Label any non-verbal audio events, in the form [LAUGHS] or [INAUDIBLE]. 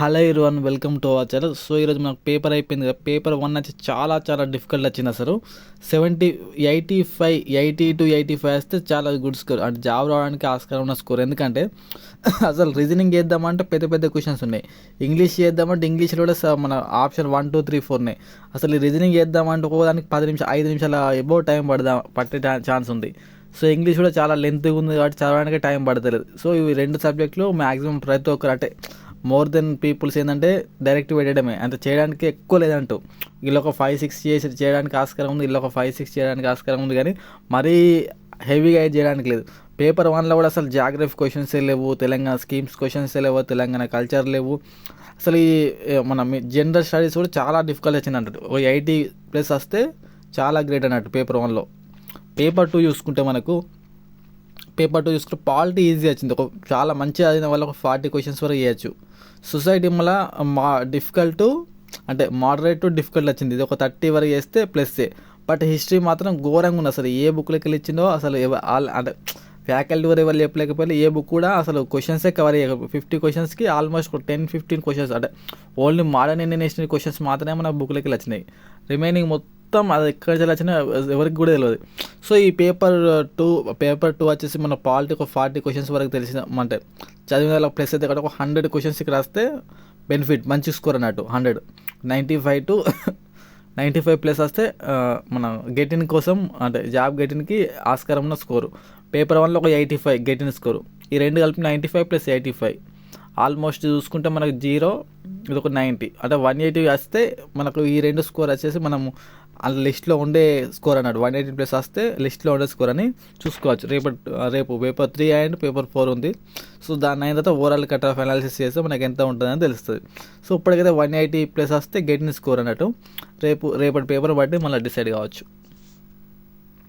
Hello one welcome to our channel so ఈరోజు మనకు paper అయిపోయింది కదా. పేపర్ వన్ వచ్చి చాలా చాలా డిఫికల్ట్ వచ్చింది అసలు. Seventy eighty five eighty to eighty five వస్తే చాలా గుడ్ స్కోర్ అంటే జాబ్ రావడానికి ఆస్కారం ఉన్న స్కోర్ ఎందుకంటే [LAUGHS] అసలు రీజనింగ్ చేద్దామంటే పెద్ద పెద్ద క్వశ్చన్స్ ఉన్నాయి. ఇంగ్లీష్ చేద్దామంటే ఇంగ్లీష్లో కూడా స- మన option one two three four ఉన్నాయి. అసలు ఈ రీజనింగ్ చేద్దామంటే ఒక్కోదానికి పది నిమిషాలు ఐదు నిమిషాల ఎబో టైం పడదా పట్టే ఛాన్స్ ఉంది. సో ఇంగ్లీష్ కూడా చాలా లెంత్ ఉంది కాబట్టి చదవడానికి టైం పడతలేదు. సో ఇవి రెండు సబ్జెక్టులు మ్యాక్సిమం ప్రతి ఒక్కరు అంటే మోర్ దెన్ పీపుల్స్ ఏంటంటే డైరెక్ట్ పెట్టడమే అంత చేయడానికి ఎక్కువ లేదంటూ. వీళ్ళు ఒక ఫైవ్ సిక్స్ చేసి చేయడానికి ఆస్కారం ఉంది వీళ్ళు ఒక ఫైవ్ సిక్స్ చేయడానికి ఆస్కారం ఉంది కానీ మరీ హెవీగా చేయడానికి లేదు. పేపర్ వన్లో కూడా అసలు జాగ్రఫీ క్వశ్చన్స్ లేవు తెలంగాణ స్కీమ్స్ క్వశ్చన్స్ లేవు తెలంగాణ కల్చర్ లేవు. అసలు ఈ మన జనరల్ స్టడీస్ కూడా చాలా డిఫికల్ట్ వచ్చింది అన్నట్టు ఓ ఎయిటీ ప్లస్ వస్తే చాలా గ్రేట్ అన్నట్టు పేపర్ వన్లో. పేపర్ టూ చూసుకుంటే మనకు పేపర్ టూ చూసుకుంటే పాలిటీ ఈజీ వచ్చింది. ఒక చాలా మంచిగా చదివిన వాళ్ళు ఒక ఫార్టీ క్వశ్చన్స్ వరకు చేయొచ్చు. సొసైటీ మళ్ళీ మా డిఫికల్ట్ అంటే మోడరేట్ టు డిఫికల్ట్ వచ్చింది. ఇది ఒక థర్టీ వరకు చేస్తే ప్లస్సే బట్ హిస్టరీ మాత్రం ఘోరంగా ఉంది అసలు. ఏ బుక్లోకి వెళ్ళి ఇచ్చిందో అసలు ఎవ- ఆల్- అంటే ఫ్యాకల్టీ వరకు ఎవరు చెప్పలేకపోయినా ఏ బుక్ కూడా అసలు క్వశ్చన్సే కవర్ అయ్యాయి ఫిఫ్టీ క్వశ్చన్స్కి ఆల్మోస్ట్ టెన్ ఫిఫ్టీన్ క్వశ్చన్స్. అంటే only modern Indian national questions మాత్రమే మన బుక్లోకి వచ్చినాయి. రిమైనింగ్ మొత్తం అది ఎక్కడ వచ్చినా ఎవరికి కూడా తెలియదు సో ఈ పేపర్ టూ పేపర్ టూ వచ్చేసి మన పాలిటీ ఒక ఫార్టీ క్వశ్చన్స్ వరకు తెలిసిన అంటే చదివిన ప్లస్ అయితే ఇక్కడ ఒక హండ్రెడ్ క్వశ్చన్స్ ఇక్కడ రాస్తే బెనిఫిట్ మంచి స్కోర్ అన్నట్టు hundred ninety five to ninety five plus వస్తే మన గెటిన్ కోసం అంటే జాబ్ గెటిన్కి ఆస్కారం ఉన్న స్కోరు పేపర్ వన్లో ఒక ఎయిటీ ఫైవ్ గెటిన్ స్కోరు ఈ రెండు కలిపి ninety five plus eighty five almost చూసుకుంటే మనకు జీరో ఇది ఒక నైంటీ అంటే వన్ ఎయిటీ వస్తే మనకు ఈ రెండు స్కోర్ వచ్చేసి మనము లిస్ట్లో ఉండే స్కోర్ అన్నాడు. వన్ ఎయిటీ ప్లస్ వస్తే లిస్ట్లో ఉండే స్కోర్ అని చూసుకోవచ్చు. రేపు రేపు paper three and paper four ఉంది. సో దాని అయిన తర్వాత ఓవరాల్ కట్ ఆఫ్ అనాలిసిస్ చేస్తే మనకి ఎంత ఉంటుందని తెలుస్తుంది. సో ఇప్పటికైతే వన్ ఎయిటీ ప్లస్ వస్తే గెట్ని స్కోర్ అన్నట్టు. రేపు రేపటి పేపర్ బట్టి మళ్ళీ డిసైడ్ కావచ్చు.